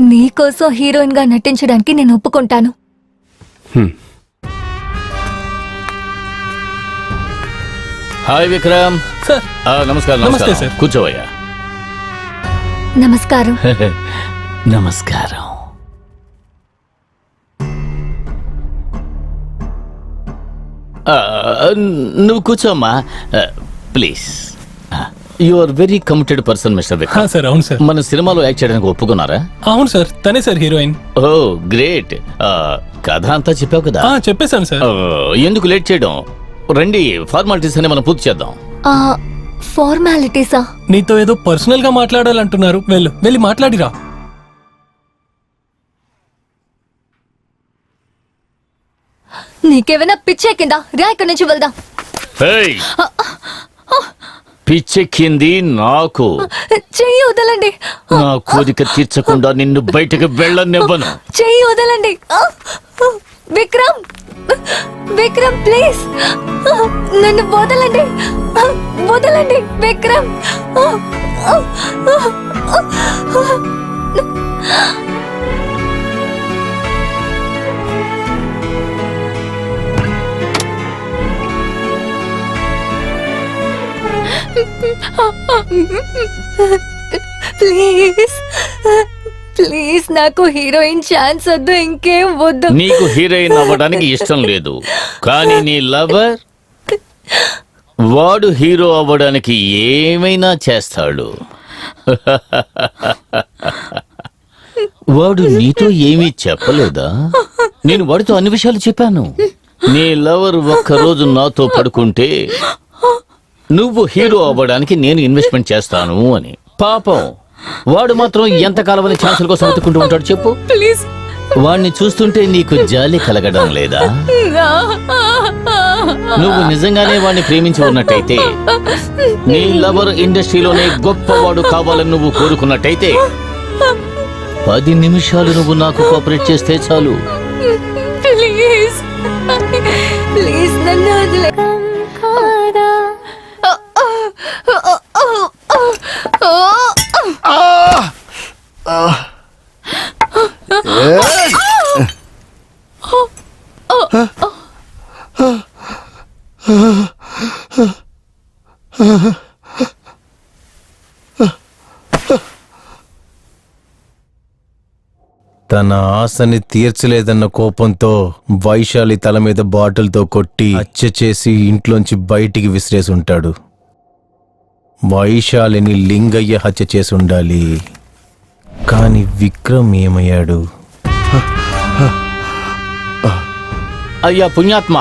నీకోసం హీరోయిన్గా నటించడానికి నేను ఒప్పుకుంటాను. హాయ్ విక్రమ్. సార్. ఆ, నమస్కారం నమస్తే, నమస్కారం సార్. కూర్చోవయ్యా. నమస్కారం. నమస్కారం. ఆ, నువ్వు కూర్చోమ్మా. Please. You are very committed person mister హా, విక్రమ్ సార్ అవును సార్ మన సినిమాలో యాక్ట్ చేయడానికి ఒప్పుకున్నారా? అవును సార్ తనే సార్ హీరోయిన్ ఓ గ్రేట్. కథ అంతా చెప్పావు కదా? ఆ, చెప్పేశాను సార్ ఎందుకు లేట్ చేయడం? రండి ఫార్మాలిటీస్ అని మనం పూర్తి చేద్దాం. ఆ ఫార్మాలిటీసా నీతో ఏదో పర్సనల్గా మాట్లాడాలంటున్నారు. వెళ్ళు వెళ్ళి మాట్లాడిరా. నీకేమైనా పిచ్చే కింద రా ఇక్కడి నుంచి వెళ్దాం! పిచ్చెక్కింది నాకు చెయ్యి వదలండి నా కోరిక తీర్చకుండా నిన్ను బయటకు వెళ్ళనివ్వను చెయ్యి వదలండి! విక్రమ్ విక్రమ్ ప్లీజ్ నన్ను వదలండి వదలండి విక్రమ్ ప్లీజ్. ప్లీజ్ నాకు హీరోయిన్ ఛాన్స్ వద్దు ఇంకేం వద్దు. నీకు హీరోయిన్ అవ్వడానికి ఇష్టం లేదు. కానీ నీ లవర్ వాడు హీరో అవ్వడానికి ఏమైనా చేస్తాడు. వాడు నీతో ఏమీ చెప్పలేదా? నేను వాడితో అన్ని విషయాలు చెప్పాను. నీ లవర్ ఒక్కరోజు నాతో పడుకుంటే నువ్వు హీరో అవ్వడానికి నేను ఇన్వెస్ట్మెంట్ చేస్తాను అని. పాపం. వాడు మాత్రం ఎంతకాలం అని ఛాన్సుల కోసం వెతుక్కుంటూ ఉంటాడు చెప్పు. ప్లీజ్. వాణ్ణి చూస్తుంటే నీకు జాలి కలగడం లేదా? నువ్వు నిజంగానే వాణ్ణి ప్రేమించి ఉన్నట్టయితే నీ లవర్ ఇండస్ట్రీలోనే గొప్పవాడు కావాలని నువ్వు కోరుకున్నట్టయితే పది నిమిషాలు నువ్వు నాకు కోఆపరేట్ చేస్తే చాలు. ప్లీజ్. తన ఆశని తీర్చలేదన్న కోపంతో వైశాలి తల మీద బాటిల్తో కొట్టి హత్య చేసి ఇంట్లోంచి బయటికి విసిరేసి ఉంటాడు వైశాలిని లింగయ్య హత్య చేసి ఉండాలి కానీ విక్రమ్ ఏమయ్యాడు? అయ్యా పుణ్యాత్మ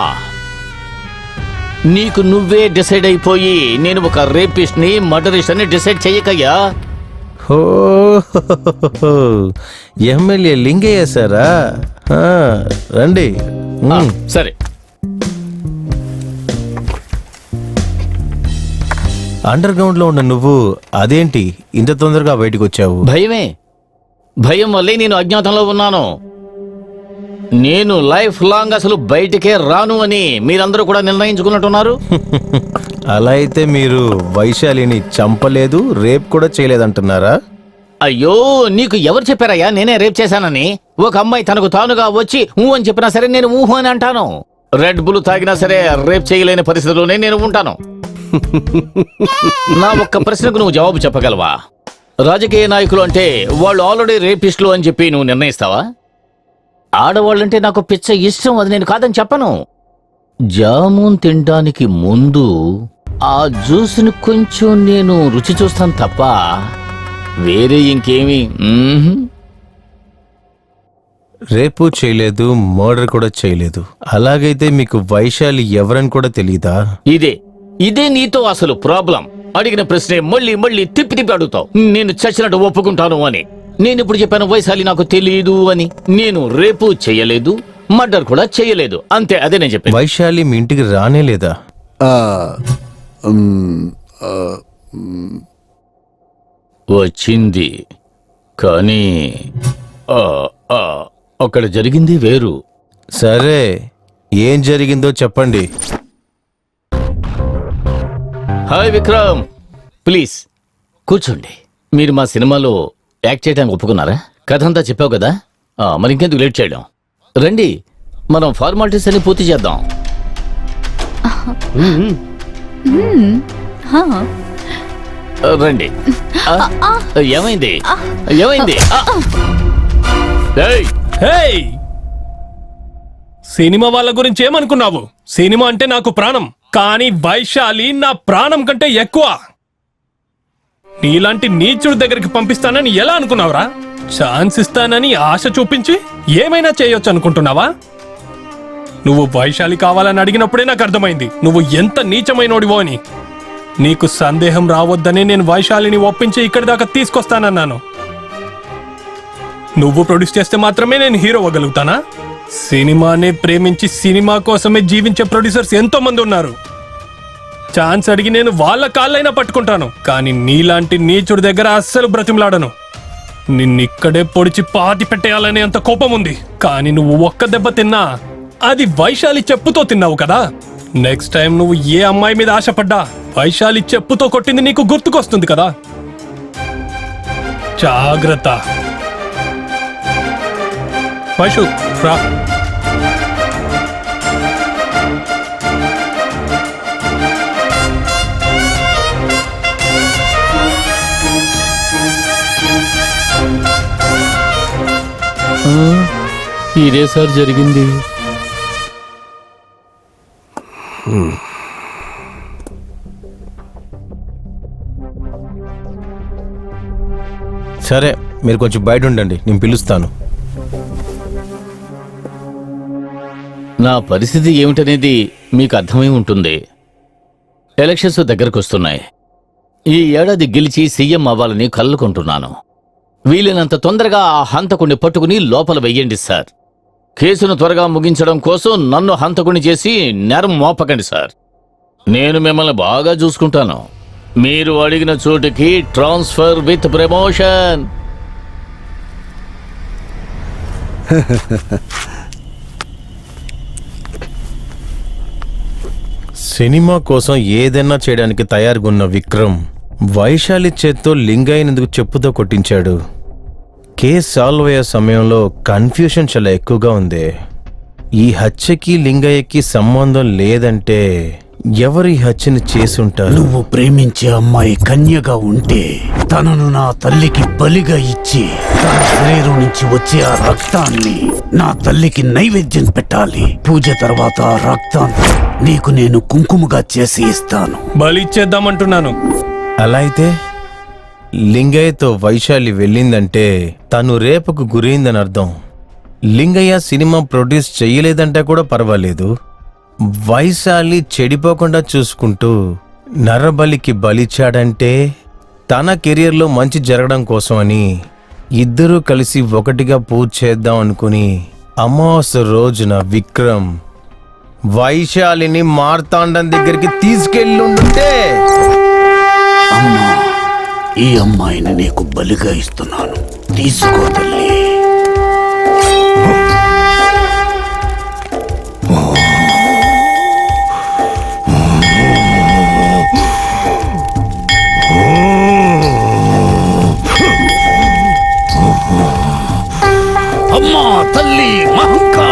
నీకు నువ్వే డిసైడ్ అయిపోయి నేను ఒక రేపిస్ట్ని మర్డరిస్ట్ అని డిసైడ్ చెయ్యకయ్యా ఎమ్మెల్యే లింగయ్య సారా? రండి. సరే అండర్ గ్రౌండ్లో ఉన్న నువ్వు అదేంటి ఇంత తొందరగా బయటకు వచ్చావు? భయమే. భయం వల్లే నేను అజ్ఞాతంలో ఉన్నాను. నేను లైఫ్ లాంగ్ అసలు బయటికే రాను అని మీరందరూ కూడా నిర్ణయించుకున్నట్టున్నారు. అలా అయితే మీరు వైశాలిని చంపలేదు రేప్ కూడా చేయలేదంటున్నారా? అయ్యో నీకు ఎవరు చెప్పారయ్యా? నేనే రేప్ చేశానని. ఒక అమ్మాయి తనకు తానుగా వచ్చి ఊ అని చెప్పినా సరే నేను ఊహు అని అంటాను. రెడ్ బుల్ తాగినా సరే రేప్ చేయలేని పరిస్థితిలోనే నేను ఉంటాను. నా ఒక్క ప్రశ్నకు నువ్వు జవాబు చెప్పగలవా? రాజకీయ నాయకులు అంటే వాళ్ళు ఆల్రెడీ రేపిస్టులు అని చెప్పి నువ్వు నిర్ణయిస్తావా? ఆడవాళ్ళంటే నాకు పిచ్చ ఇష్టం అది నేను కాదని చెప్పను. జామున్ తినడానికి ముందు ఆ జ్యూస్ని కొంచెం నేను రుచి చూస్తాను తప్ప వేరే ఇంకేమి. రేపు చేయలేదు మర్డర్ కూడా చేయలేదు. అలాగైతే మీకు వైశాలి ఎవరని కూడా తెలియదా ఇదే ఇదే నీతో అసలు ప్రాబ్లం. అడిగిన ప్రశ్నే మళ్ళీ మళ్ళీ తిప్పి తిప్పి అడుగుతావు. నేను చచ్చినట్టు ఒప్పుకుంటాను అని. నేను ఇప్పుడు చెప్పాను వైశాలి నాకు తెలియదు అని. నేను రేపు చేయలేదు మర్డర్ కూడా చేయలేదు. అంతే అదే నేను చెప్పాను వైశాలి మీ ఇంటికి రానే లేదా? వచ్చింది. కానీ ఆ, ఆ, అక్కడ జరిగింది వేరు. సరే ఏం జరిగిందో చెప్పండి. హాయ్ విక్రమ్. ప్లీజ్ కూర్చోండి. మీరు మా సినిమాలో యాక్ట్ చేయడానికి ఒప్పుకున్నారా? కథ అంతా చెప్పావు కదా? ఆ, మరి ఇంకెందుకు లేట్ చేయడం? రండి మనం ఫార్మాలిటీస్ అన్ని పూర్తి చేద్దాం. రండి. ఏమైంది? ఏమైంది? సినిమా వాళ్ళ గురించి ఏమనుకున్నావు? సినిమా అంటే నాకు ప్రాణం కానీ వైశాలి నా ప్రాణం కంటే ఎక్కువ. నీలాంటి నీచుడి దగ్గరికి పంపిస్తానని ఎలా అనుకున్నావురా? ఛాన్స్ ఇస్తానని ఆశ చూపించి ఏమైనా చేయొచ్చు అనుకుంటున్నావా నువ్వు వైశాలి కావాలని అడిగినప్పుడే నాకు అర్థమైంది. నువ్వు ఎంత నీచమైనోడివో అని. నీకు సందేహం రావద్దని నేను వైశాలిని ఒప్పించి ఇక్కడి దాకా తీసుకొస్తానన్నాను. నువ్వు ప్రొడ్యూస్ చేస్తే మాత్రమే నేను హీరో అవ్వగలుగుతానా? సినిమానే ప్రేమించి సినిమా కోసమే జీవించే ప్రొడ్యూసర్స్ ఎంతో మంది ఉన్నారు. ఛాన్స్ అడిగి నేను వాళ్ళ కాళ్ళైనా పట్టుకుంటాను. కానీ నీలాంటి నీచుడి దగ్గర అస్సలు బ్రతిమలాడను. నిన్నిక్కడే పొడిచి పాతి పెట్టేయాలనే అంత కోపం ఉంది కానీ నువ్వు ఒక్క దెబ్బ తిన్నా అది వైశాలి చెప్పుతో తిన్నావు కదా? నెక్స్ట్ టైం నువ్వు ఏ అమ్మాయి మీద ఆశపడ్డా వైశాలి చెప్పుతో కొట్టింది నీకు గుర్తుకొస్తుంది కదా? జాగ్రత్త. వైషు రా. ఇదే సార్ జరిగింది. సరే మీరు కొంచెం బయట ఉండండి నేను పిలుస్తాను. నా పరిస్థితి ఏమిటనేది మీకు అర్థమై ఉంటుంది. ఎలక్షన్స్ దగ్గరకు వస్తున్నాయి ఈ ఏడాది గెలిచి సీఎం అవ్వాలని కల్లుకుంటున్నాను వీలైనంత తొందరగా ఆ హంతకుని పట్టుకుని లోపల వెయ్యండి సార్. కేసును త్వరగా ముగించడం కోసం నన్ను హంతకుని చేసి నేరం మోపకండి సార్. నేను మిమ్మల్ని బాగా చూసుకుంటాను. మీరు అడిగిన చోటుకి ట్రాన్స్ఫర్ విత్ ప్రమోషన్. సినిమా కోసం ఏదైనా చేయడానికి తయారుగా ఉన్న విక్రమ్ వైశాలి చేత్తో లింగైనందుకు చెప్పుతో కొట్టించాడు. కేస్ సాల్వ్ అయ్యే సమయంలో కన్ఫ్యూషన్ చాలా ఎక్కువగా ఉంది. ఈ హత్యకి లింగయ్యకి సంబంధం లేదంటే ఎవరు ఈ హత్యని చేసుంటారు? నువ్వు ప్రేమించే అమ్మాయి కన్యగా ఉంటే తనను నా తల్లికి బలిగా ఇచ్చి తన శరీరం నుంచి వచ్చే ఆ రక్తాన్ని నా తల్లికి నైవేద్యం పెట్టాలి. పూజ తర్వాత ఆ రక్తాన్ని నీకు నేను కుంకుమగా చేసి ఇస్తాను. బలి ఇచ్చేద్దామంటున్నాను. అలా అయితే లింగయ్యతో వైశాలి వెళ్ళిందంటే తను రేపుకు గురైందని అర్థం. లింగయ్య సినిమా ప్రొడ్యూస్ చేయలేదంటే కూడా పర్వాలేదు. వైశాలి చెడిపోకుండా చూసుకుంటూ నరబలికి బలిచ్చాడంటే తన కెరియర్లో మంచి జరగడం కోసమని ఇద్దరూ కలిసి ఒకటిగా పూజ చేద్దాం అనుకుని అమావాస్య రోజున విక్రమ్ వైశాలిని మార్తాండం దగ్గరికి తీసుకెళ్ళుంటే! అమ్మా! ఈ అమ్మాయిని నీకు బలిగా ఇస్తున్నాను. తీసుకో తల్లి. అమ్మా తల్లి మహంకా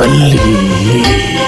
తల్లి